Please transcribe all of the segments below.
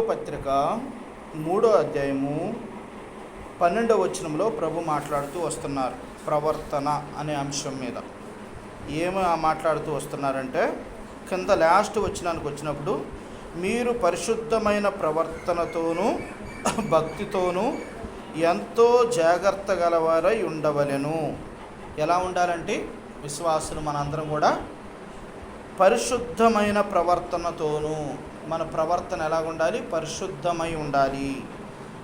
పత్రిక మూడో అధ్యాయము పన్నెండవ వచనంలో ప్రభు మాట్లాడుతూ వస్తున్నారు ప్రవర్తన అనే అంశం మీద. ఏమి మాట్లాడుతూ వస్తున్నారంటే కింద లాస్ట్ వచ్చినానికి వచ్చినప్పుడు మీరు పరిశుద్ధమైన ప్రవర్తనతోనూ భక్తితోనూ ఎంతో జాగ్రత్త గలవారై ఉండవలెను. ఎలా ఉండాలంటే విశ్వాసులు మనందరం కూడా పరిశుద్ధమైన ప్రవర్తనతోనూ మన ప్రవర్తన ఎలా ఉండాలి పరిశుద్ధమై ఉండాలి.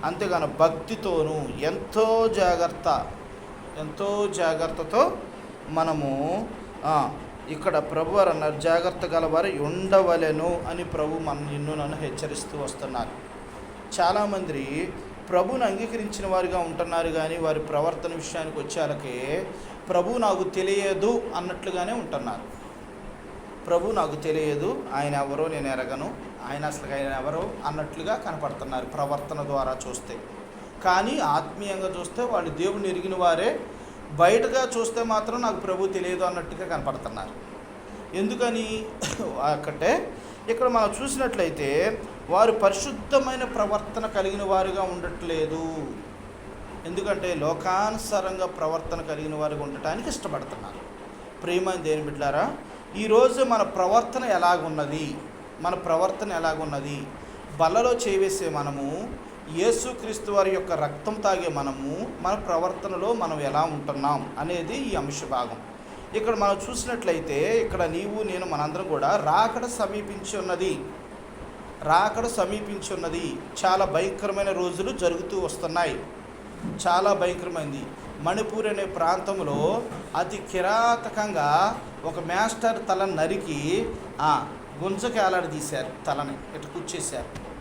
అంతేగాని భక్తితోనూ ఎంతో జాగ్రత్త ఎంతో జాగ్రత్తతో మనము ఇక్కడ ప్రభు వారు అన్నారు జాగ్రత్త గలవారు ఉండవలెను అని ప్రభు మన నిన్ను నన్ను హెచ్చరిస్తూ వస్తున్నారు. చాలామంది ప్రభుని అంగీకరించిన వారిగా ఉంటున్నారు కానీ వారి ప్రవర్తన విషయానికి వచ్చేలకే ప్రభు నాకు తెలియదు అన్నట్లుగానే ఉంటున్నారు. ప్రభు నాకు తెలియదు ఆయన ఎవరో నేను ఎరగను. ఆయన అసలు ఆయన ఎవరో అన్నట్లుగా కనపడుతున్నారు ప్రవర్తన ద్వారా చూస్తే. కానీ ఆత్మీయంగా చూస్తే వాళ్ళు దేవుని ఎరిగిన వారే బయటగా చూస్తే మాత్రం నాకు ప్రభు తెలియదు అన్నట్టుగా కనపడుతున్నారు. ఎందుకని? అక్కటే ఇక్కడ మనం చూసినట్లయితే వారు పరిశుద్ధమైన ప్రవర్తన కలిగిన వారుగా ఉండట్లేదు. ఎందుకంటే లోకానుసారంగా ప్రవర్తన కలిగిన వారుగా ఉండటానికి ఇష్టపడుతున్నారు. ప్రేమ దేని బిడ్డారా ఈరోజు మన ప్రవర్తన ఎలాగున్నది? మన ప్రవర్తన ఎలాగున్నది? బల్లలో చేవేసే మనము యేసుక్రీస్తు వారి యొక్క రక్తం తాగే మనము మన ప్రవర్తనలో మనం ఎలా ఉంటున్నాం అనేది ఈ అంశ భాగం. ఇక్కడ మనం చూసినట్లయితే ఇక్కడ నీవు నేను మనందరం కూడా రాకడ సమీపించి ఉన్నది. రాకడ సమీపించి ఉన్నది. చాలా భయంకరమైన రోజులు జరుగుతూ వస్తున్నాయి. చాలా భయంకరమైంది. మణిపూర్ అనే ప్రాంతంలో అతి కిరాతకంగా ఒక మాస్టర్ తల నరికి ఆ, గుంజకి తీశారు తలని ఇటు కూర్చేశారు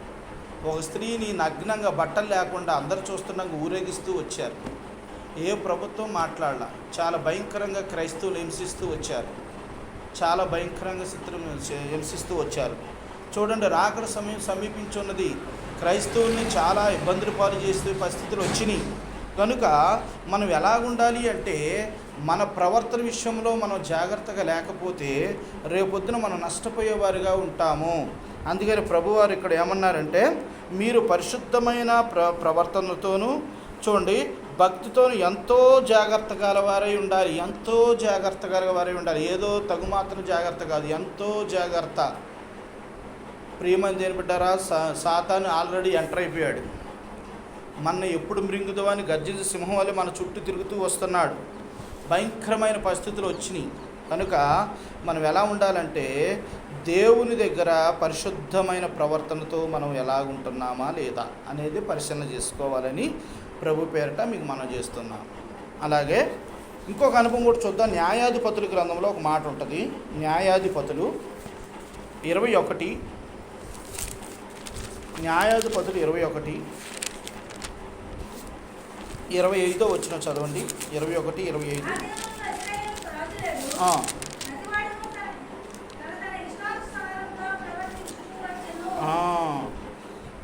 ఒక స్త్రీని నగ్నంగా బట్టలు లేకుండా అందరు చూస్తుండగా ఊరేగిస్తూ వచ్చారు. ఏ ప్రభుత్వం మాట్లాడాల చాలా భయంకరంగా క్రైస్తవులు హింసిస్తూ వచ్చారు. చాలా భయంకరంగా చిత్రం హింసిస్తూ వచ్చారు. చూడండి రాకడ సమయం సమీపించున్నది. క్రైస్తవుల్ని చాలా ఇబ్బందులు పాలు చేసే పరిస్థితులు వచ్చినాయి. కనుక మనం ఎలాగుండాలి అంటే మన ప్రవర్తన విషయంలో మనం జాగ్రత్తగా లేకపోతే రేపొద్దున మనం నష్టపోయేవారుగా ఉంటాము. అందుకని ప్రభువారు ఇక్కడ ఏమన్నారంటే మీరు పరిశుద్ధమైన ప్ర ప్రవర్తనతోనూ చూడండి భక్తితోను ఎంతో జాగ్రత్త గలవారై ఉండాలి ఎంతో జాగ్రత్త గలవారై ఉండాలి. ఏదో తగు మాత్రం జాగ్రత్త కాదు ఎంతో జాగ్రత్త. ప్రియమని దేని బిడ్డారా సా సాతాను ఆల్రెడీ ఎంటర్ అయిపోయాడు. మన ఎప్పుడు మృంగుదో అని గర్జించే సింహం వల్ల మన చుట్టూ తిరుగుతూ వస్తున్నాడు. భయంకరమైన పరిస్థితులు వచ్చినాయి. కనుక మనం ఎలా ఉండాలంటే దేవుని దగ్గర పరిశుద్ధమైన ప్రవర్తనతో మనం ఎలా ఉంటున్నామా లేదా అనేది పరిశీలన చేసుకోవాలని ప్రభు పేరిట మీకు మనం చేస్తున్నాం. అలాగే ఇంకొక అనుభవం కూడా చూద్దాం. న్యాయాధిపతుల గ్రంథంలో ఒక మాట ఉంటుంది. న్యాయాధిపతులు ఇరవై ఒకటి. న్యాయాధిపతులు ఇరవై ఒకటి. ఇరవై ఐదో వచ్చిన చదవండి. ఇరవై ఒకటి ఇరవై ఐదు.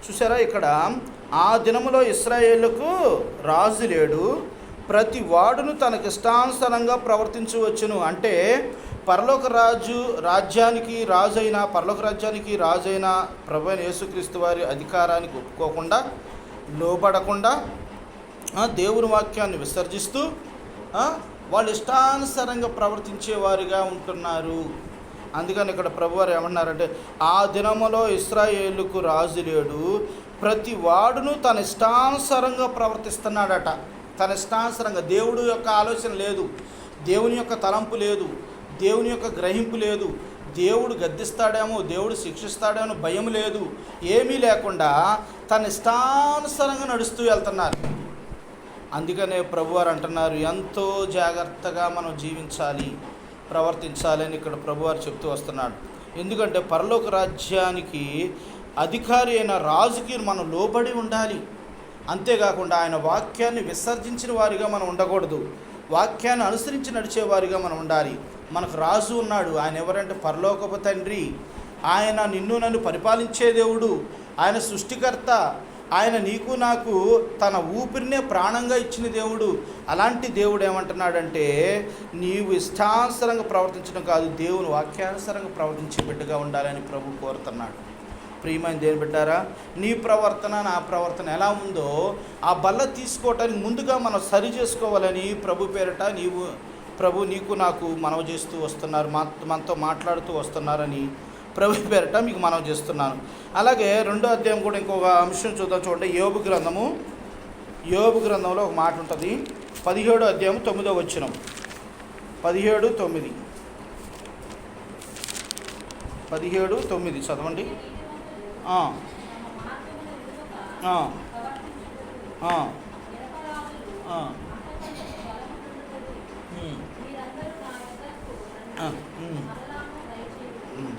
చూసారా ఇక్కడ? ఆ దినములో ఇస్రాయేళ్ళకు రాజు లేడు. ప్రతి వాడును తనకు ఇష్టానుసారంగా ప్రవర్తించవచ్చును. అంటే పరలోక రాజు రాజ్యానికి రాజైన పరలోక రాజ్యానికి రాజైన ప్రభు యేసుక్రీస్తు వారి అధికారానికి ఒప్పుకోకుండా లోబడకుండా దేవుని వాక్యాన్ని విసర్జిస్తూ వాళ్ళు ఇష్టానుసారంగా ప్రవర్తించేవారుగా ఉంటున్నారు. అందుకని ఇక్కడ ప్రభువారు ఏమన్నారంటే ఆ దినములో ఇస్రాయేలుకు రాజు లేడు ప్రతి వాడును తన ఇష్టానుసారంగా ప్రవర్తిస్తున్నాడట. తన ఇష్టానుసారంగా దేవుడు యొక్క ఆలోచన లేదు దేవుని యొక్క తలంపు లేదు దేవుని యొక్క గ్రహింపు లేదు దేవుడు గద్దిస్తాడేమో దేవుడు శిక్షిస్తాడేమో భయం లేదు ఏమీ లేకుండా తన ఇష్టానుసారంగా నడుస్తూ వెళ్తున్నారు. అందుకనే ప్రభువారు అంటున్నారు ఎంతో జాగ్రత్తగా మనం జీవించాలి ప్రవర్తించాలి అని ఇక్కడ ప్రభువారు చెప్తూ వస్తున్నాడు. ఎందుకంటే పరలోక రాజ్యానికి అధికారి అయిన రాజుకి మనం లోబడి ఉండాలి. అంతేకాకుండా ఆయన వాక్యాన్ని విసర్జించిన వారిగా మనం ఉండకూడదు. వాక్యాన్ని అనుసరించి నడిచేవారిగా మనం ఉండాలి. మనకు రాజు ఉన్నాడు ఆయన ఎవరంటే పరలోకపు తండ్రి. ఆయన నిన్ను నన్ను పరిపాలించే దేవుడు ఆయన సృష్టికర్త ఆయన నీకు నాకు తన ఊపిరినే ప్రాణంగా ఇచ్చిన దేవుడు. అలాంటి దేవుడు ఏమంటున్నాడంటే నీవు ఇష్టానుసరంగా ప్రవర్తించడం కాదు దేవుని వాక్యానుసరంగా ప్రవర్తించే బిడ్డగా ఉండాలని ప్రభు కోరుతున్నాడు. ప్రియమైన దేని బిడ్డారా నీ ప్రవర్తన నా ప్రవర్తన ఎలా ఉందో ఆ బల్ల తీసుకోవటానికి ముందుగా మనం సరి చేసుకోవాలని ప్రభు పేరట నీవు ప్రభు నీకు నాకు మనవి చేస్తూ వస్తున్నారు మా మనతో మాట్లాడుతూ వస్తున్నారని ప్రభు పేరట మీకు మనం చేస్తున్నాను. అలాగే రెండో అధ్యాయం కూడా ఇంకొక అంశం చూద్దాం చూడండి. యోబు గ్రంథము యోబు గ్రంథంలో ఒక మాట ఉంటుంది. పదిహేడు అధ్యాయం తొమ్మిదో వచ్చినం పదిహేడు తొమ్మిది. పదిహేడు తొమ్మిది. చదవండి. ఆ, ఆ, ఆ, ఆ. ఉమ్, ఆ, ఉమ్, ఉమ్, ఉమ్.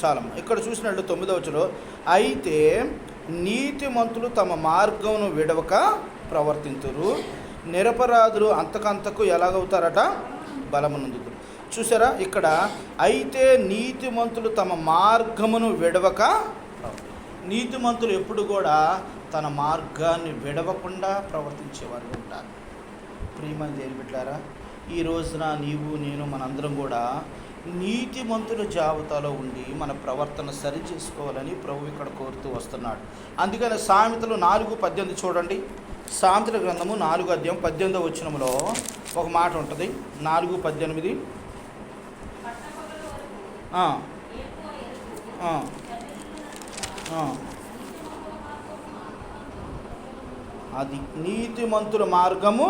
చాలమ్మ ఇక్కడ చూసినట్లు తొమ్మిదవచలో అయితే నీతిమంతులు తమ మార్గమును విడవక ప్రవర్తింతురు. నిరపరాధులు అంతకంతకు ఎలాగవుతారట? బలమునందుకు చూసారా? ఇక్కడ అయితే నీతిమంతులు తమ మార్గమును విడవక నీతిమంతులు ఎప్పుడు కూడా తన మార్గాన్ని విడవకుండా ప్రవర్తించేవారు ఉంటారు. ప్రియమని దేని పెట్టారా ఈ రోజున నీవు నేను మనందరం కూడా నీతిమంతుల జాబితాలో ఉండి మన ప్రవర్తన సరి చేసుకోవాలని ప్రభు ఇక్కడ కోరుతూ వస్తున్నాడు. అందుకని సామెతలు నాలుగు పద్దెనిమిది చూడండి. సామెతల గ్రంథము నాలుగు అధ్యాయం పద్దెనిమిదో వచ్చినములో ఒక మాట ఉంటుంది. నాలుగు పద్దెనిమిది. అది నీతిమంతుల మార్గము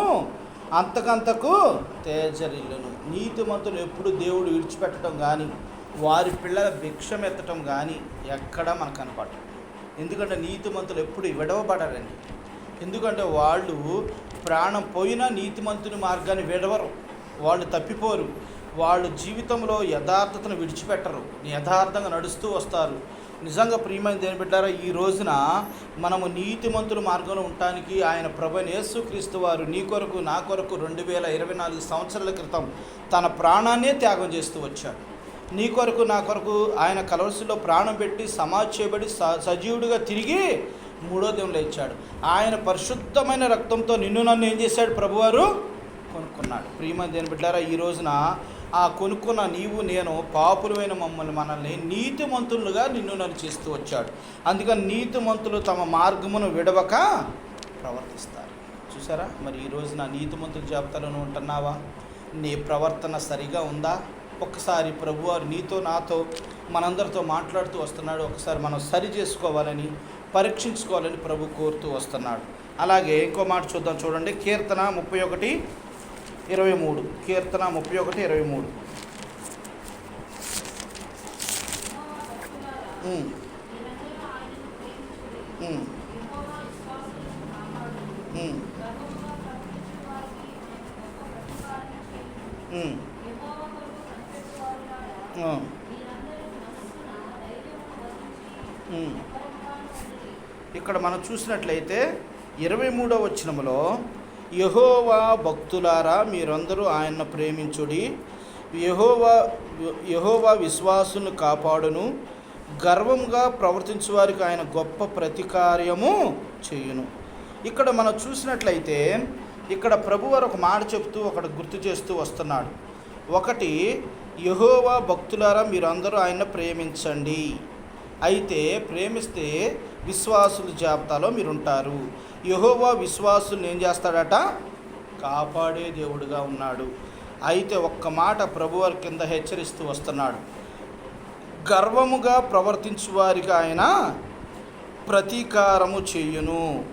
అంతకంతకు తేజరిల్లును. నీతిమంతులు ఎప్పుడు దేవుడు విడిచిపెట్టడం కానీ వారి పిల్లల భిక్షం ఎత్తటం కానీ ఎక్కడా మనకు కనపడదు ఎందుకంటే నీతిమంతులు ఎప్పుడు విడవబడరండి. ఎందుకంటే వాళ్ళు ప్రాణం పోయినా నీతిమంతుని మార్గాన్ని విడవరు. వాళ్ళు తప్పిపోరు. వాళ్ళు జీవితంలో యథార్థతను విడిచిపెట్టరు. యథార్థంగా నడుస్తూ వస్తారు. నిజంగా ప్రియమైన దేని బిడ్డారా ఈ రోజున మనము నీతిమంతుల మార్గంలో ఉండటానికి ఆయన ప్రభు యేసుక్రీస్తు వారు నీ కొరకు నా కొరకు రెండు వేల ఇరవై నాలుగు సంవత్సరాల క్రితం తన ప్రాణాన్నే త్యాగం చేస్తూ వచ్చాడు. నీ కొరకు నా కొరకు ఆయన కలవసిలో ప్రాణం పెట్టి సమాజ్ చేయబడి స సజీవుడిగా తిరిగి మూడో దేవుడు ఇచ్చాడు ఆయన పరిశుద్ధమైన రక్తంతో నిన్ను నన్ను ఏం చేశాడు? ప్రభువారు కొనుక్కున్నాడు. ప్రియమైన దేని బిడ్డారా ఈ రోజున ఆ కొనుక్కున్న నీవు నేను పాపులమైన మమ్మల్ని మనల్ని నీతిమంతులుగా నిన్ను నన్ను చేస్తూ వచ్చాడు. అందుకని నీతిమంతులు తమ మార్గమును విడవక ప్రవర్తిస్తారు. చూసారా? మరి ఈరోజు నా నీతిమంతుల జాబితాలో ఉంటున్నావా? నీ ప్రవర్తన సరిగా ఉందా? ఒక్కసారి ప్రభువారు నీతో నాతో మనందరితో మాట్లాడుతూ వస్తున్నాడు. ఒకసారి మనం సరి చేసుకోవాలని పరీక్షించుకోవాలని ప్రభు కోరుతూ వస్తున్నాడు. అలాగే ఇంకో మాట చూద్దాం. చూడండి కీర్తన ముప్పై ఒకటి ఇరవై మూడు. కీర్తన ముప్పై ఒకటి ఇరవై మూడు. ఇక్కడ మనం చూసినట్లయితే ఇరవై మూడో వచనములో యహోవా భక్తులారా మీరందరూ ఆయన్ను ప్రేమించుడి. యహోవా యహోవా విశ్వాసును కాపాడును. గర్వంగా ప్రవర్తించే వారికి ఆయన గొప్ప ప్రతికార్యము చేయును. ఇక్కడ మనం చూసినట్లయితే ఇక్కడ ప్రభువారు ఒక మాట చెప్తూ ఒకటి గుర్తు చేస్తూ వస్తున్నాడు. ఒకటి యహోవా భక్తులారా మీరందరూ ఆయన ప్రేమించండి. అయితే ప్రేమిస్తే విశ్వాసుల జాబితాలో మీరు ఉంటారు యహోవా విశ్వాసుల్ని ఏం చేస్తాడట? కాపాడే దేవుడుగా ఉన్నాడు. అయితే ఒక్క మాట ప్రభువారి కింద హెచ్చరిస్తూ వస్తున్నాడు. గర్వముగా ప్రవర్తించు వారికి ఆయన ప్రతీకారము చేయును.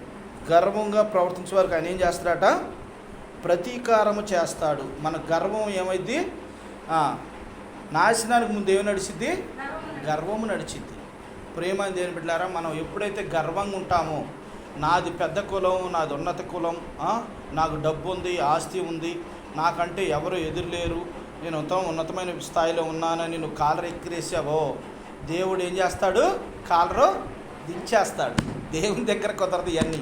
గర్వంగా ప్రవర్తించే వారికి ఆయన ఏం చేస్తాడట? ప్రతీకారము చేస్తాడు. మన గర్వం ఏమైంది నాశనానికి ముందు ఏమి నడిచిద్ది. గర్వము నడిచిద్ది. ప్రేమ అని దేని బిడ్డారా మనం ఎప్పుడైతే గర్వంగా ఉంటామో నాది పెద్ద కులం నాది ఉన్నత కులం నాకు డబ్బు ఉంది ఆస్తి ఉంది నాకంటే ఎవరు ఎదురులేరు నేను ఉత్తమ ఉన్నతమైన స్థాయిలో ఉన్నానని నువ్వు కాలర్ ఎక్కిరేసావో దేవుడు ఏం చేస్తాడు? కాలరు దించేస్తాడు. దేవుని దగ్గర కుదరదు ఇవన్నీ.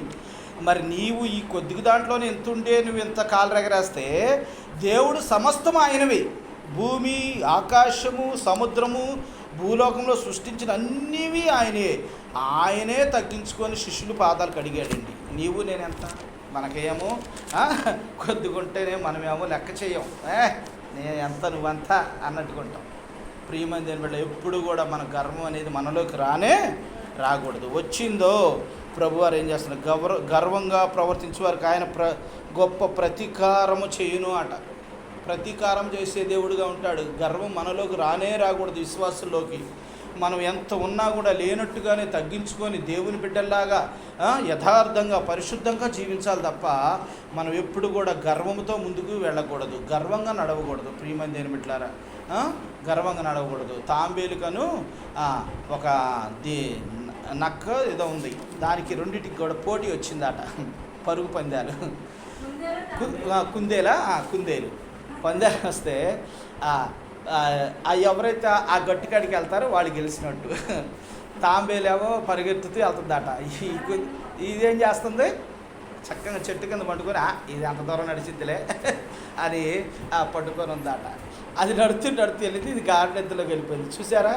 మరి నీవు ఈ కొద్దిగా దాంట్లోనే ఎంత ఉండే నువ్వు ఎంత కాలర్ ఎగరేస్తే దేవుడు సమస్తం ఆయనవి. భూమి ఆకాశము సముద్రము భూలోకంలో సృష్టించిన అన్నీవి ఆయనే. ఆయనే తగ్గించుకొని శిష్యులు పాదాలు కడిగాడండి. నీవు నేనెంత? మనకేమో ఆ, కొద్దిగుంటేనే మనమేమో లెక్క చేయం ఏ? నేను ఎంత నువ్వంతా? అన్నట్టుకుంటాం. ప్రియమైన దేని బిడ్డ ఎప్పుడు కూడా మన గర్వం అనేది మనలోకి రానే రాకూడదు. వచ్చిందో ప్రభువారు ఏం చేస్తున్నారు? గర్వ గర్వంగా ప్రవర్తించే వారికి ఆయన ప్ర గొప్ప ప్రతీకారము చేయును అట. ప్రతీకారం చేసే దేవుడుగా ఉంటాడు. గర్వం మనలోకి రానే రాకూడదు విశ్వాసంలోకి మనం ఎంత ఉన్నా కూడా లేనట్టుగానే తగ్గించుకొని దేవుని బిడ్డల్లాగా యథార్థంగా పరిశుద్ధంగా జీవించాలి తప్ప మనం ఎప్పుడు కూడా గర్వంతో ముందుకు వెళ్ళకూడదు. గర్వంగా నడవకూడదు. ప్రియమైన దేని బిడ్డలారా గర్వంగా నడవకూడదు. తాంబేలుకను ఒక దే నక్క ఏదో ఉంది. దానికి రెండింటికి కూడా పోటీ వచ్చిందట. పరుగు పందాలు. కు- కుందేలా? కుందేలు. పందాలు వస్తే ఆ, ఎవరైతే ఆ గట్టుకాడికి వెళ్తారో వాళ్ళు గెలిచినట్టు. తాంబేలేమో పరిగెత్తుతూ వెళ్తుందట. ఈ ఇదేం చేస్తుంది? చక్కగా చెట్టు కింద పట్టుకొని ఇది అంత దూరం నడిచిద్దిలే అని పట్టుకొని ఉందట. అది నడుతూ నడుతూ వెళ్ళింది. ఇది గాడిదెద్దులోకి వెళ్ళిపోయింది. చూసారా?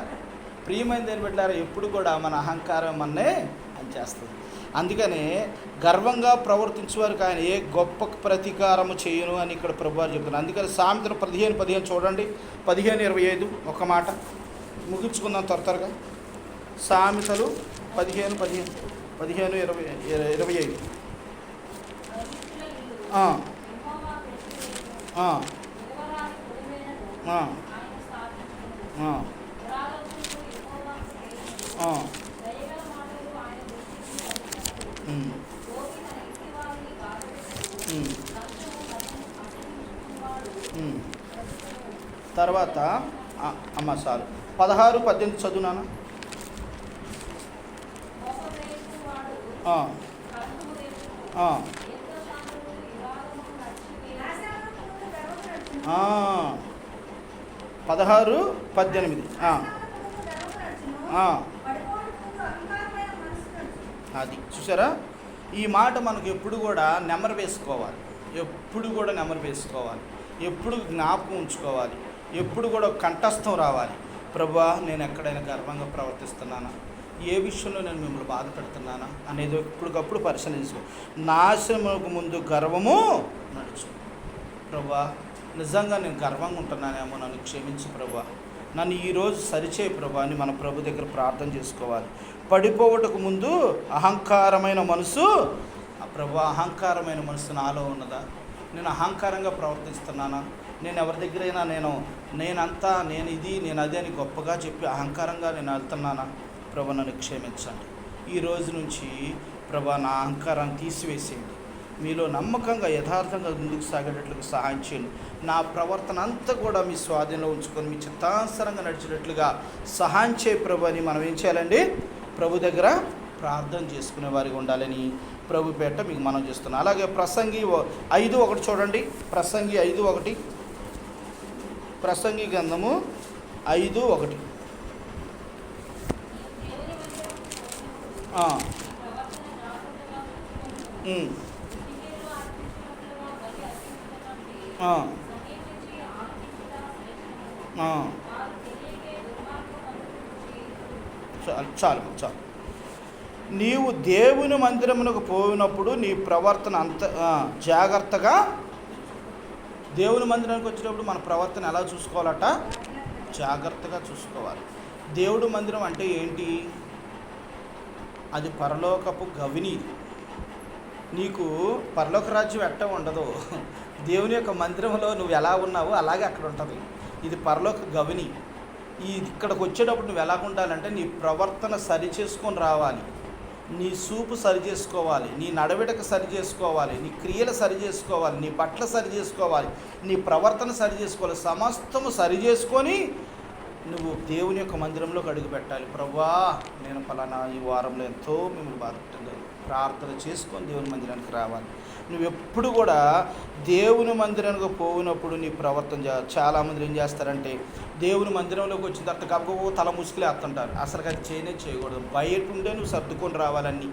ప్రియమైన దేని పెట్టారా ఎప్పుడు కూడా మన అహంకారం మన్నే అని చేస్తుంది అందుకనే గర్వంగా ప్రవర్తించేవారికి ఆయన ఏ గొప్ప ప్రతీకారము చేయను అని ఇక్కడ ప్రభువారు చెప్తున్నారు. అందుకని సామెతలు పదిహేను పదిహేను చూడండి. పదిహేను ఇరవై ఐదు ఒక మాట. ముగించుకుందాం త్వర త్వరగా. సామెతలు పదిహేను పదిహేను. పదిహేను ఇరవై ఇరవై ఐదు. ఆ, ఆ, ఆ, ఆ, ఆ, ఉమ్, ఉమ్, ఉమ్. తర్వాత అమ్మ సార్. పదహారు పద్దెనిమిది చదువునానా పదహారు పద్దెనిమిది. అది. చూసారా? ఈ మాట మనకు ఎప్పుడు కూడా నెమరు వేసుకోవాలి. ఎప్పుడు కూడా నెమరు వేసుకోవాలి. ఎప్పుడు జ్ఞాపకం ఉంచుకోవాలి. ఎప్పుడు కూడా కంఠస్థం రావాలి. ప్రభా నేను ఎక్కడైనా గర్వంగా ప్రవర్తిస్తున్నానా? ఏ విషయంలో నేను మిమ్మల్ని బాధ పెడుతున్నానా? అనేది ఎప్పటికప్పుడు పరిశీలించుకో నాశనముకు ముందు గర్వము నడుచు. ప్రభా నిజంగా నేను గర్వంగా ఉంటున్నానేమో నన్ను క్షమించు ప్రభా. నన్ను ఈరోజు సరిచేయ ప్రభా అని మన ప్రభు దగ్గర ప్రార్థన చేసుకోవాలి. పడిపోవటకు ముందు అహంకారమైన మనసు ఆ ప్రభు అహంకారమైన మనసు నాలో ఉన్నదా? నేను అహంకారంగా ప్రవర్తిస్తున్నానా? నేను ఎవరి దగ్గరైనా నేను నేనంతా నేను ఇది నేను అదే అని గొప్పగా చెప్పి అహంకారంగా నేను వెళ్తున్నానా? ప్రభు నన్ను క్షమించండి. ఈ రోజు నుంచి ప్రభా నా అహంకారాన్ని తీసివేసేయండి. మీలో నమ్మకంగా యథార్థంగా ముందుకు సాగేటట్లుగా సహాయం చేయండి. నా ప్రవర్తన అంతా కూడా మీ స్వాధీనంలో ఉంచుకొని మీ చిత్తానుసరంగా నడిచేటట్లుగా సహాయం చేయ ప్రభు అని మనం ఏం చేయాలండి? ప్రభు దగ్గర ప్రార్థన చేసుకునే వారికి ఉండాలని ప్రభు పేట మీకు మనం చేస్తున్నాం. అలాగే ప్రసంగి ఐదు ఒకటి చూడండి. ప్రసంగి ఐదు ఒకటి. ప్రసంగి గంధము ఐదు ఒకటి. Mm ఉమ్, ఆ, ఆ. చాలు చాలు చాలు. నీవు దేవుని మందిరమునకు పోయినప్పుడు నీ ప్రవర్తన అంత జాగ్రత్తగా దేవుని మందిరానికి వచ్చినప్పుడు మన ప్రవర్తన ఎలా చూసుకోవాలట? జాగ్రత్తగా చూసుకోవాలి. దేవుడు మందిరం అంటే ఏంటి? అది పరలోకపు గవిని నీకు పరలోక రాజ్యం ఎట్ట ఉండదు. దేవుని యొక్క మందిరంలో నువ్వు ఎలా ఉన్నావో అలాగే అక్కడ ఉంటుంది. ఇది పరలోక గవిని. ఈ ఇక్కడికి వచ్చేటప్పుడు నువ్వు ఎలా ఉండాలంటే నీ ప్రవర్తన సరి చేసుకొని రావాలి. నీ సూపు సరి చేసుకోవాలి. నీ నడవడిక సరి చేసుకోవాలి. నీ క్రియలు సరి చేసుకోవాలి. నీ బట్టలు సరి చేసుకోవాలి. నీ ప్రవర్తన సరి చేసుకోవాలి. సమస్తము సరి చేసుకొని నువ్వు దేవుని యొక్క మందిరంలోకి అడుగు పెట్టాలి. ప్రభా నేను ఫలానా ఈ వారంలో ఎంతో మిమ్మల్ని బాధపడుతుంది ప్రార్థన చేసుకొని దేవుని మందిరానికి రావాలి. నువ్వు ఎప్పుడు కూడా దేవుని మందిరానికి పోయినప్పుడు నీ ప్రవర్తన చాలామంది ఏం చేస్తారంటే దేవుని మందిరంలోకి వచ్చిన తర్వాత గబ్బో తల ముసుగులేస్తుంటారు. అసలు అది చేయనే చేయకూడదు. బయట ఉండే నువ్వు సర్దుకొని రావాలన్నీ.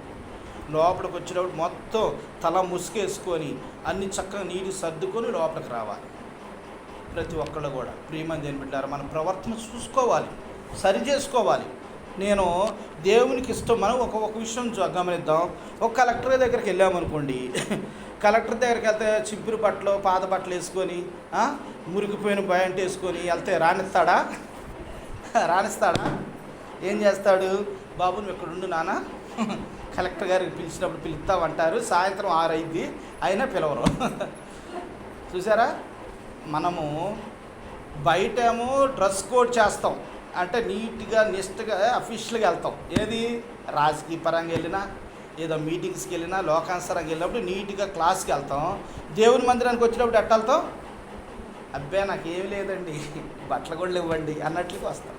లోపలికి వచ్చినప్పుడు మొత్తం తల ముసుకేసుకొని అన్ని చక్కగా నీళ్ళు సర్దుకొని లోపలికి రావాలి. ప్రతి ఒక్కళ్ళు కూడా. ప్రియమని దేని బిడ్డారు మన ప్రవర్తన చూసుకోవాలి. సరి చేసుకోవాలి. నేను దేవునికి ఇష్టం మనం ఒక ఒక విషయం గమనిద్దాం. ఒక కలెక్టర్ దగ్గరికి వెళ్ళామనుకోండి కలెక్టర్ దగ్గరికి వెళ్తే చింపిరి బట్టలు పాత బట్టలు వేసుకొని మురికిపోయిన బయంట వేసుకొని వెళ్తే రాణిస్తాడా రాణిస్తాడా ఏం చేస్తాడు? బాబు నువ్వు ఇక్కడుండు నాన్న. కలెక్టర్ గారికి పిలిచినప్పుడు పిలుస్తామంటారు. సాయంత్రం ఆరు అయినా పిలవరు. చూసారా? మనము బయటేమో డ్రెస్ కోడ్ చేస్తాం. అంటే నీట్గా నిష్టగా అఫీషియల్గా వెళ్తాం. ఏది? రాజకీయ పరంగా వెళ్ళినా ఏదో మీటింగ్స్కి వెళ్ళినా లోకానుసరంగా వెళ్ళినప్పుడు నీట్గా క్లాస్కి వెళ్తాం. దేవుని మందిరానికి వచ్చినప్పుడు ఎట్ట వెళ్తాం? అబ్బే నాకేం లేదండి. బట్టలు కూడా ఇవ్వండి అన్నట్లుగా వస్తాం.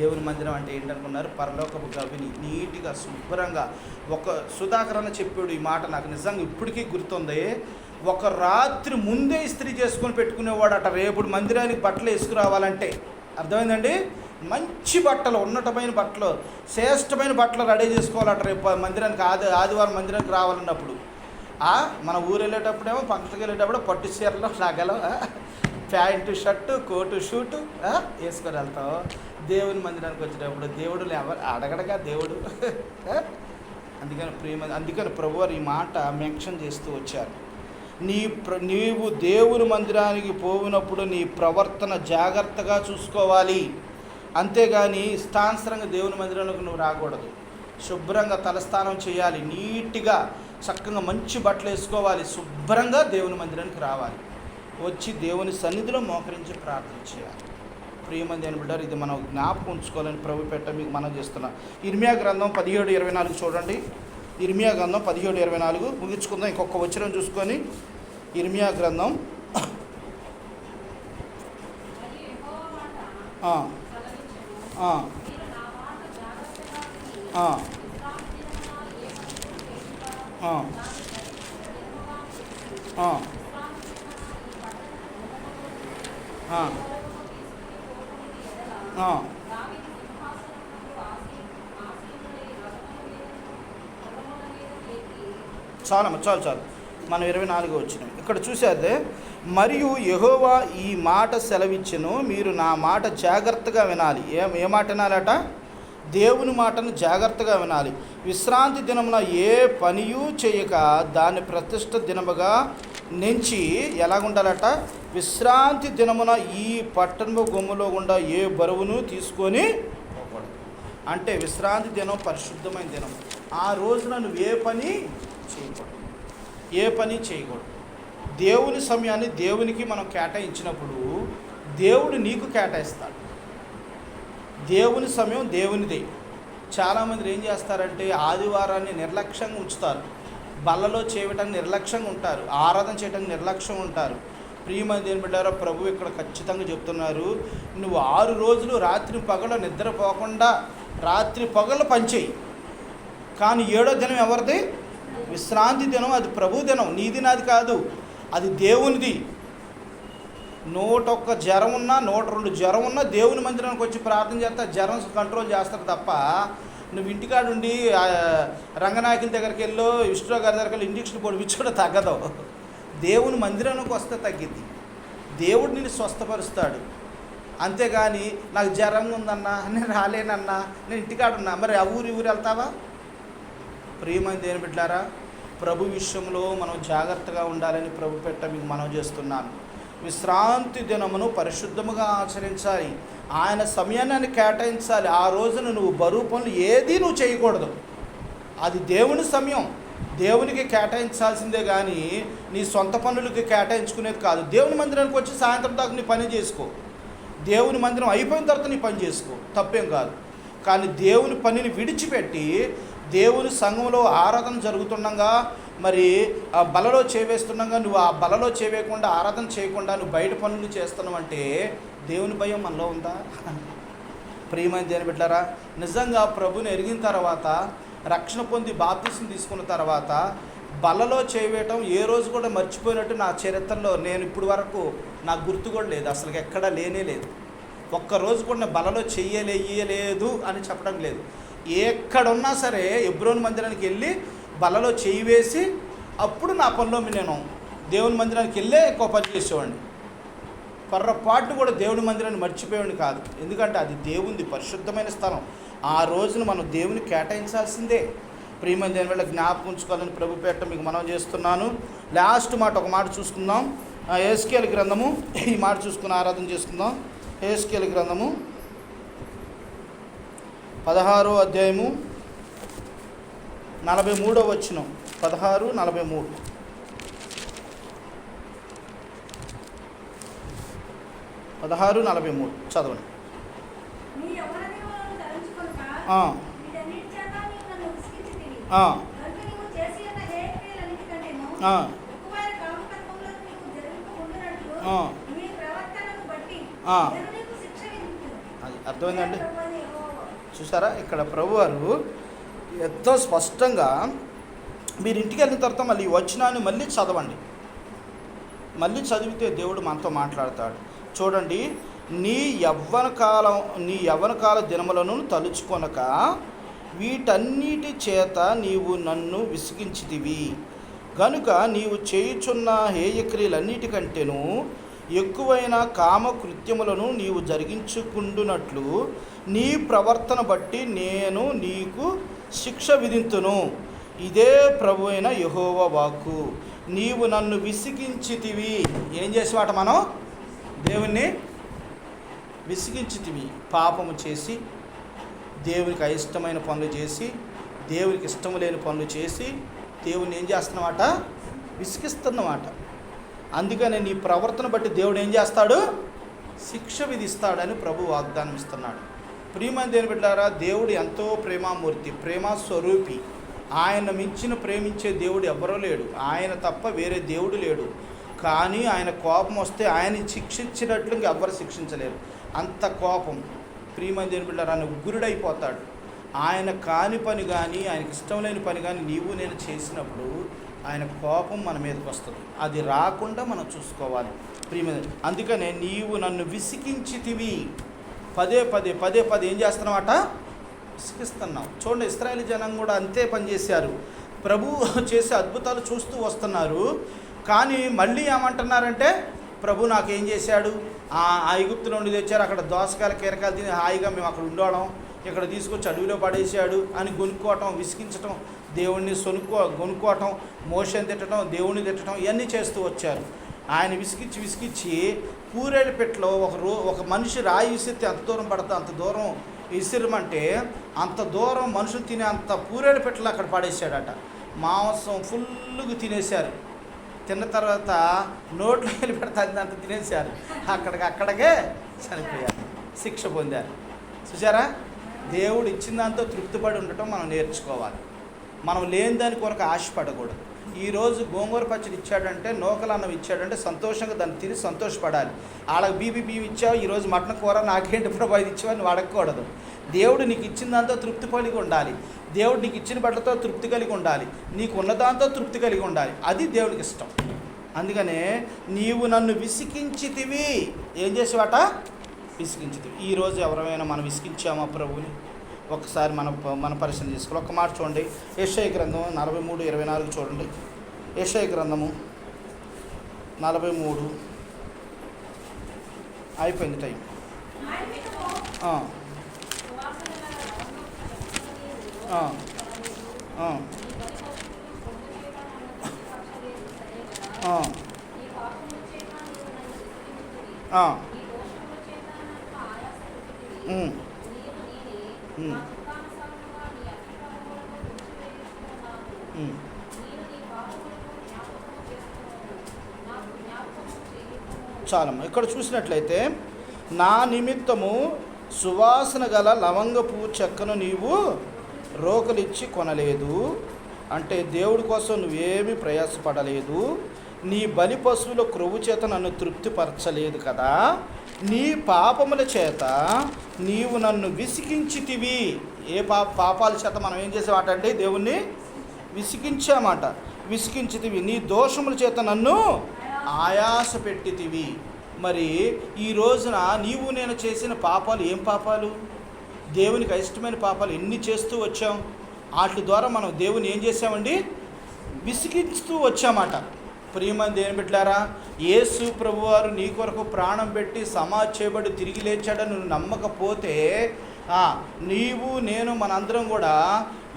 దేవుని మందిరం అంటే ఏంటనుకున్నారు? పరలోకపు గవిని. నీట్గా శుభ్రంగా. ఒక సుధాకరణ చెప్పాడు ఈ మాట నాకు నిజంగా ఇప్పటికీ గుర్తుంది. ఒక రాత్రి ముందే ఇస్త్రీ చేసుకొని పెట్టుకునేవాడు అట రేపు మందిరానికి బట్టలు వేసుకురావాలంటే అర్థమైందండి? మంచి బట్టలు ఉన్నతమైన బట్టలు శ్రేష్టమైన బట్టలు రెడీ చేసుకోవాలట రేపు మందిరానికి ఆది ఆదివారం మందిరానికి రావాలన్నప్పుడు. మన ఊరు వెళ్ళేటప్పుడేమో ఫంక్షన్కి వెళ్ళేటప్పుడు పట్టు చీరలు నగలు ప్యాంటు షర్టు కోటు షూటు వేసుకొని వెళ్తాం. దేవుని మందిరానికి వచ్చేటప్పుడు దేవుడు ఎవరు అడగడగా దేవుడు. అందుకని ప్రేమ అందుకని ప్రభువారు ఈ మాట మెన్షన్ చేస్తూ వచ్చారు. నీ ప్ర నీవు దేవుని మందిరానికి పోయినప్పుడు నీ ప్రవర్తన జాగ్రత్తగా చూసుకోవాలి. అంతేగాని ఇష్టానుసరంగా దేవుని మందిరంలోకి నువ్వు రాకూడదు. శుభ్రంగా తలస్నానం చేయాలి. నీట్గా చక్కగా మంచి బట్టలు వేసుకోవాలి. శుభ్రంగా దేవుని మందిరానికి రావాలి. వచ్చి దేవుని సన్నిధిలో మోకరించి ప్రార్థన చేయాలి. ప్రియమంది అని బిడ్డారు ఇది మనం జ్ఞాపకం ఉంచుకోవాలని ప్రభు పెట్ట మీకు మనం చేస్తున్నాం. ఇర్మియా గ్రంథం పదిహేడు ఇరవై నాలుగు చూడండి. ఇర్మియా గ్రంథం పదిహేడు ఇరవై నాలుగు. ముగించుకుందాం ఇంకొక వచ్చిన చూసుకొని. ఇర్మియా గ్రంథం. ఆ, ఆ, ఆ, ఆ, ఆ, ఆ, ఆ. చాలమ్మ చాలు చాలు. మనం ఇరవై నాలుగు వచ్చినాం. ఇక్కడ చూసేదే మరియు యహోవా ఈ మాట సెలవిచ్చెను మీరు నా మాట జాగ్రత్తగా వినాలి. ఏ ఏ మాట వినాలట? దేవుని మాటను జాగ్రత్తగా వినాలి. విశ్రాంతి దినమున ఏ పనియు చేయక దాన్ని ప్రతిష్ట దినముగా నుంచి ఎలాగుండాలట? విశ్రాంతి దినమున ఈ పట్టణము గుమ్మలో గుండా ఏ బరువును తీసుకొని పోకూడదు. అంటే విశ్రాంతి దినం పరిశుద్ధమైన దినం. ఆ రోజున నువ్వు ఏ పని చేయకూడదు. ఏ పని చేయకూడదు. దేవుని సమయాన్ని దేవునికి మనం కేటాయించినప్పుడు దేవుడు నీకు కేటాయిస్తాడు. దేవుని సమయం దేవునిదే. చాలామంది ఏం చేస్తారంటే ఆదివారాన్ని నిర్లక్ష్యంగా ఉంచుతారు. బల్లలో చేయటానికి నిర్లక్ష్యంగా ఉంటారు. ఆరాధన చేయడానికి నిర్లక్ష్యంగా ఉంటారు. ప్రియమైన దేని బిడ్డారో ప్రభు ఇక్కడ ఖచ్చితంగా చెప్తున్నారు. నువ్వు ఆరు రోజులు రాత్రి పగలు నిద్రపోకుండా రాత్రి పగలు పనిచేయి. కానీ ఏడో దినం ఎవరిది? విశ్రాంతి దినం అది ప్రభు దినం నీది నాది కాదు అది దేవునిది. నూట ఒక్క జ్వరం ఉన్నా నూట రెండు జ్వరం ఉన్నా దేవుని మందిరానికి వచ్చి ప్రార్థన చేస్తే జ్వరం కంట్రోల్ చేస్తారు తప్ప నువ్వు ఇంటికాడ ఉండి రంగనాయకుల దగ్గరికి వెళ్ళో విష్ణు గారి దగ్గరికి వెళ్ళి ఇంజక్షన్ పొడిపించుకుంటే తగ్గదు. దేవుని మందిరానికి వస్తే తగ్గిద్ది. దేవుడు నిన్ను స్వస్థపరుస్తాడు. అంతేగాని నాకు జ్వరం ఉందన్నా నేను రాలేనన్నా నేను ఇంటికాడ ఉన్నా మరి ఆ ఊరి ఊరు వెళ్తావా? ప్రియమైన దేని బిడ్డారా ప్రభు విషయంలో మనం జాగ్రత్తగా ఉండాలని ప్రభు పెట్ట మీకు మనం చేస్తున్నాను. విశ్రాంతి దినమును పరిశుద్ధముగా ఆచరించాలి. ఆయన సమయాన్ని కేటాయించాలి. ఆ రోజున నువ్వు బరువు పనులు ఏదీ నువ్వు చేయకూడదు. అది దేవుని సమయం. దేవునికి కేటాయించాల్సిందే కానీ నీ సొంత పనులకి కేటాయించుకునేది కాదు. దేవుని మందిరానికి వచ్చి సాయంత్రం దాకా నీ పని చేసుకో. దేవుని మందిరం అయిపోయిన తర్వాత నీ పని చేసుకో. తప్పేం కాదు. కానీ దేవుని పనిని విడిచిపెట్టి దేవుని సంఘంలో ఆరాధన జరుగుతుండగా మరి ఆ బలలో చేవేస్తుండగా నువ్వు ఆ బలలో చేవేయకుండా ఆరాధన చేయకుండా నువ్వు బయట పనులు చేస్తున్నావు అంటే దేవుని భయం మనలో ఉందా? ప్రియమైన దేని బిడ్డారా నిజంగా ప్రభుని ఎరిగిన తర్వాత రక్షణ పొంది బాప్తిసం తీసుకున్న తర్వాత బలలో చేయవేయటం ఏ రోజు కూడా మర్చిపోయినట్టు నా చరిత్రలో నేను ఇప్పుడు వరకు నాకు గుర్తు కూడా లేదు. అసలు ఎక్కడా లేనే లేదు. ఒక్క రోజు కూడా నేను బలలో చెయ్యలేయలేదు అని చెప్పడం లేదు. ఎక్కడున్నా సరే ఎబ్రోన్ మందిరానికి వెళ్ళి బలలో చేయి వేసి అప్పుడు నా పనిలో నేను దేవుని మందిరానికి వెళ్ళే ఎక్కువ పని చేసేవాడిని. పొర్రపాటును కూడా దేవుని మందిరాన్ని మర్చిపోయేవాడిని కాదు. ఎందుకంటే అది దేవుంది పరిశుద్ధమైన స్థలం. ఆ రోజున మనం దేవుని కేటాయించాల్సిందే. ప్రియమైన దేని వల్ల జ్ఞాపకం ఉంచుకోవాలని ప్రభు పేట మీకు మనం చేస్తున్నాను. లాస్ట్ మాట ఒక మాట చూసుకుందాం. ఏస్కేల్ గ్రంథము. ఈ మాట చూసుకుని ఆరాధన చేసుకుందాం. ఏస్కేల్ గ్రంథము. పదహారో అధ్యాయము నలభై మూడో వచ్చిన పదహారు నలభై మూడు. పదహారు నలభై మూడు. చదవండి. అది అర్థమైందండి. చూసారా? ఇక్కడ ప్రభువారు ఎంతో స్పష్టంగా మీరు ఇంటికి వెళ్ళిన తర్వాత మళ్ళీ వచ్చినాన్ని మళ్ళీ చదవండి. మళ్ళీ చదివితే దేవుడు మనతో మాట్లాడతాడు. చూడండి నీ యవ్వన కాలం నీ యవ్వన కాల దినములను తలుచుకొనక వీటన్నిటి చేత నీవు నన్ను విసిగించితివి. కనుక నీవు చేయుచున్న హేయక్రియలన్నిటికంటేను ఎక్కువైన కామ కృత్యములను నీవు జరిగించుకుండునట్లు నీ ప్రవర్తన బట్టి నేను నీకు శిక్ష విధింతును. ఇదే ప్రభు అయిన యహోవ వాక్కు. నీవు నన్ను విసిగించితివి. ఏం చేసేవాట మనం? దేవుణ్ణి విసిగించితివి. పాపము చేసి దేవునికి అయిష్టమైన పనులు చేసి దేవునికి ఇష్టం లేని పనులు చేసి దేవుని ఏం చేస్తున్నమాట? విసిగిస్తున్నమాట. అందుకని నీ ప్రవర్తన బట్టి దేవుడు ఏం చేస్తాడు? శిక్ష విధిస్తాడని ప్రభు వాగ్దానం ఇస్తున్నాడు ప్రియమైన దేని బిడ్డారా దేవుడు ఎంతో ప్రేమామూర్తి ప్రేమ స్వరూపి ఆయన మించిన ప్రేమించే దేవుడు ఎవరో లేడు. ఆయన తప్ప వేరే దేవుడు లేడు. కానీ ఆయన కోపం వస్తే ఆయన శిక్షించినట్లు ఇంకెవ్వరు శిక్షించలేరు. అంత కోపం. ప్రియమైన దేని బిడ్డారా ఆయన ఆయన కాని పని కానీ ఆయనకి ఇష్టం లేని పని కానీ నీవు నేను చేసినప్పుడు ఆయన కోపం మన మీదకి వస్తుంది. అది రాకుండా మనం చూసుకోవాలి. ప్రియమైన అందుకనే నీవు నన్ను విసికించితివి. పదే పదే పదే పదే ఏం చేస్తున్నావట? విసిగిస్తున్నావు చూడండి ఇస్రాయేల్ జనం కూడా అంతే పనిచేశారు ప్రభు చేసే అద్భుతాలు చూస్తూ వస్తున్నారు. కానీ మళ్ళీ ఏమంటున్నారంటే ప్రభు నాకేం చేశాడు? ఆ ఐగుప్తు నుండి తెచ్చారు. అక్కడ దోసకాయలు కీరకాయలు తిని హాయిగా మేము అక్కడ ఉండడం ఇక్కడ తీసుకొచ్చి అడవిలో పడేసాడు అని గొనుక్కోవటం విసిగించటం దేవుణ్ణి సొనుక్కో గొనుక్కోవటం మోషన్ తిట్టడం దేవుణ్ణి తిట్టడం ఇవన్నీ చేస్తూ వచ్చారు. ఆయన విసిగిచ్చి విసిగిచ్చి పూరేడు ఒక రో ఒక మనిషి రాయి విసిరితే అంత దూరం పడతా అంత దూరం విసిరమంటే అంత దూరం మనుషులు తినే అంత పూరేడు అక్కడ పడేసాడట మాంసం ఫుల్గా తినేశారు. తిన్న తర్వాత నోట్లో వెళ్ళి పెడతాది అంత తినేశారు. అక్కడికి అక్కడికే చనిపోయారు. శిక్ష పొందారు. చూసారా దేవుడు ఇచ్చిన దాంతో తృప్తిపడి ఉండటం మనం నేర్చుకోవాలి. మనం లేని దాని కొరకు ఆశపడకూడదు. ఈరోజు గోంగూర పచ్చడి ఇచ్చాడంటే నూకలు అన్నం ఇచ్చాడంటే సంతోషంగా దాన్ని తిని సంతోషపడాలి. వాళ్ళకి బీబీ బీబీ ఇచ్చావు ఈరోజు మటన్ కూర నాకేంటి ప్రభా ఇది ఇచ్చావు అని అడగకూడదు దేవుడు నీకు ఇచ్చిన దాంతో తృప్తి కలిగి ఉండాలి. దేవుడు నీకు ఇచ్చిన బట్టలతో తృప్తి కలిగి ఉండాలి. నీకు ఉన్న దాంతో తృప్తి కలిగి ఉండాలి. అది దేవుడికి ఇష్టం. అందుకనే నీవు నన్ను విసికించితివి. ఏం చేసేవాట? విసిగించితివి ఈరోజు ఎవరైనా మనం విసిగించామా ప్రభువుని? ఒకసారి మన మన పరిశీలన చేసుకోవాలి. ఒక మాట చూడండి. ఏషయ గ్రంథం నలభై మూడు ఇరవై నాలుగు చూడండి. ఏషయ గ్రంథము నలభై మూడు. అయిపోయింది టైం. Mm. చాలమ్మ. ఇక్కడ చూసినట్లయితే నా నిమిత్తము సువాసన గల లవంగపు చెక్కను నీవు రోకలిచ్చి కొనలేదు. అంటే దేవుడి కోసం నువ్వేమీ ప్రయాసపడలేదు. నీ బలి పశువుల క్రొవ్వు చేత నన్ను తృప్తిపరచలేదు కదా. నీ పాపముల చేత నీవు నన్ను విసిగించితివి. ఏ పా పాపాల చేత మనం ఏం చేసేవాటంటే దేవుణ్ణి విసిగించామాట. విసిగించితివి. నీ దోషముల చేత నన్ను ఆయాస పెట్టితివి. మరి ఈ రోజున నీవు నేను చేసిన పాపాలు ఏం పాపాలు? దేవునికి అయిష్టమైన పాపాలు ఎన్ని చేస్తూ వచ్చాం? వాటి ద్వారా మనం దేవుని ఏం చేసామండి విసిగిస్తూ వచ్చామాట. ప్రియమని దేని పెట్టారా యేసు ప్రభువారు నీ కొరకు ప్రాణం పెట్టి సమాజ్ చేయబడి తిరిగి లేచాడని నువ్వు నమ్మకపోతే నీవు నేను మనందరం కూడా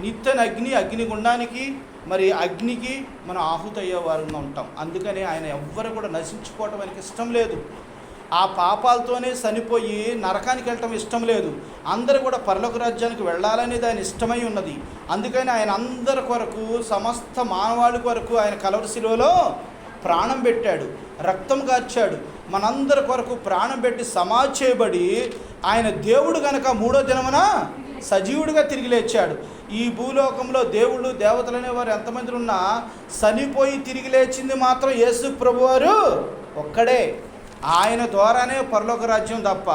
నిత్యన అగ్ని అగ్నిగుండానికి మరి అగ్నికి మనం ఆహుతయ్యేవారంగా ఉంటాం. అందుకని ఆయన ఎవ్వరు కూడా నశించుకోవటం ఆయనకి ఇష్టం లేదు. ఆ పాపాలతోనే చనిపోయి నరకానికి వెళ్ళటం ఇష్టం లేదు. అందరూ కూడా పరలోక రాజ్యానికి వెళ్ళాలనేది ఆయన ఇష్టమై ఉన్నది. అందుకని ఆయన అందరి కొరకు సమస్త మానవాళి కొరకు ఆయన కలవరిశిలో ప్రాణం పెట్టాడు. రక్తం కార్చాడు. మనందరి కొరకు ప్రాణం పెట్టి సమాజ్ చేయబడి ఆయన దేవుడు గనక మూడో దినమున సజీవుడిగా తిరిగి లేచాడు. ఈ భూలోకంలో దేవుళ్ళు దేవతలు అనేవారు ఎంతమంది ఉన్నా చనిపోయి తిరిగి లేచింది మాత్రం యేసు ప్రభువారు ఒక్కడే. ఆయన ద్వారానే పరలోక రాజ్యం తప్ప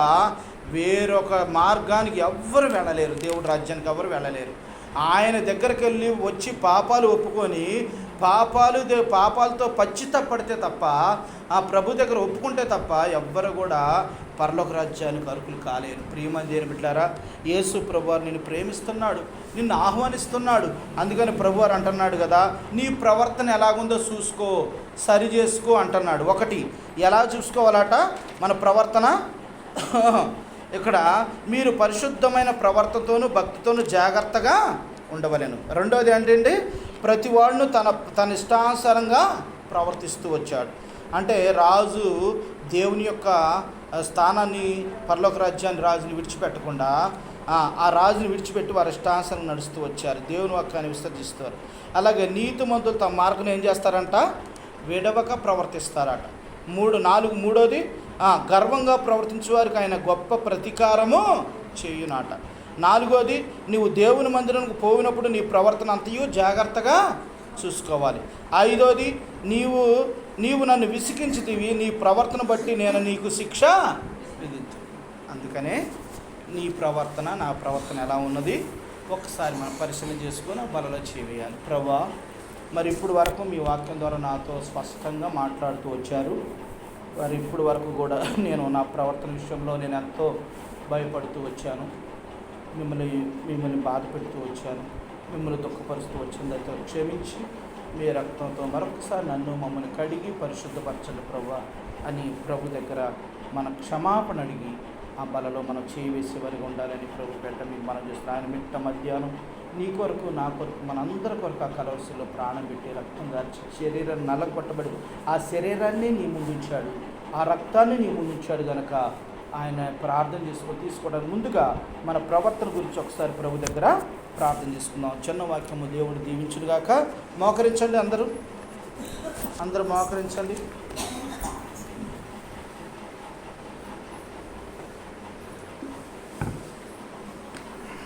వేరొక మార్గానికి ఎవ్వరు వెళ్ళలేరు. దేవుడు రాజ్యానికి ఎవరు వెళ్ళలేరు. ఆయన దగ్గరికి వెళ్ళి వచ్చి పాపాలు ఒప్పుకొని పాపాలు పాపాలతో పచ్చితప్పడితే తప్ప ఆ ప్రభు దగ్గర ఒప్పుకుంటే తప్ప ఎవ్వరు కూడా పరలోక రాజ్యానికి అరుకులు కాలేరు. ప్రియమని దేని బిడ్డారా యేసు ప్రభువారు నిన్ను ప్రేమిస్తున్నాడు నిన్ను ఆహ్వానిస్తున్నాడు. అందుకని ప్రభువారు అంటున్నాడు కదా నీ ప్రవర్తన ఎలాగుందో చూసుకో. సరి చేసుకో అంటున్నాడు. ఒకటి ఎలా చూసుకోవాలట? మన ప్రవర్తన? ఇక్కడ మీరు పరిశుద్ధమైన ప్రవర్తనతోనూ భక్తితోనూ జాగ్రత్తగా ఉండవలెను. రెండోది ఏంటండి? ప్రతి వాడును తన తన ఇష్టానుసారంగా ప్రవర్తిస్తూ వచ్చాడు. అంటే రాజు దేవుని యొక్క స్థానాన్ని పరలోక రాజ్యాన్ని రాజుని విడిచిపెట్టకుండా ఆ, రాజుని విడిచిపెట్టి వారి ఇష్టానుసారం నడుస్తూ వచ్చారు. దేవుని వాక్యాన్ని విసర్జిస్తారు అలాగే నీతిమంతులు తమ మార్గం ఏం చేస్తారంట? విడవక ప్రవర్తిస్తారట. మూడు నాలుగు మూడోది గర్వంగా ప్రవర్తించే వారికి ఆయన గొప్ప ప్రతీకారము చేయునాట. నాలుగోది నీవు దేవుని మందిరానికి పోయినప్పుడు నీ ప్రవర్తన అంతయు జాగ్రత్తగా చూసుకోవాలి. ఐదోది నీవు నీవు నన్ను విసిగించితివి నీ ప్రవర్తన బట్టి నేను నీకు శిక్ష విధించు. అందుకనే నీ ప్రవర్తన నా ప్రవర్తన ఎలా ఉన్నది ఒకసారి మనం పరిశీలన చేసుకొని బలలో చేయాలి. ప్రభా మరి ఇప్పుడు వరకు మీ వాక్యం ద్వారా నాతో స్పష్టంగా మాట్లాడుతూ వచ్చారు. మరి ఇప్పుడు వరకు కూడా నేను నా ప్రవర్తన విషయంలో నేను ఎంతో భయపడుతూ వచ్చాను. మిమ్మల్ని మిమ్మల్ని బాధ పెడుతూ వచ్చాను. మిమ్మల్ని దుఃఖపరుస్తూ వచ్చింది అయితే క్షమించి మీ రక్తంతో మరొకసారి నన్ను మమ్మల్ని కడిగి పరిశుద్ధపరచండి ప్రభు అని ప్రభు దగ్గర మన క్షమాపణ అడిగి ఆ బలలో మనం చేయి వేసే వరకు ఉండాలని ప్రభు పెట్ట మీకు మనం చేస్తున్నాం ఆయన మిట్ట మధ్యాహ్నం నీ కొరకు నా కొరకు మనందరి కొరకు ఆ కలవసులో ప్రాణం పెట్టి రక్తం దాచి శరీరం నలగొట్టబడి ఆ శరీరాన్ని నీ ముందుంచాడు ఆ రక్తాన్ని నీ ముందుంచాడు గనక ఆయన ప్రార్థన చేసుకో తీసుకోవడానికి ముందుగా మన ప్రవర్తన గురించి ఒకసారి ప్రభు దగ్గర ప్రార్థన చేసుకుందాం. చిన్న వాక్యము దేవుడు దీవించుడుగాక మోకరించండి అందరూ. అందరూ మోకరించండి.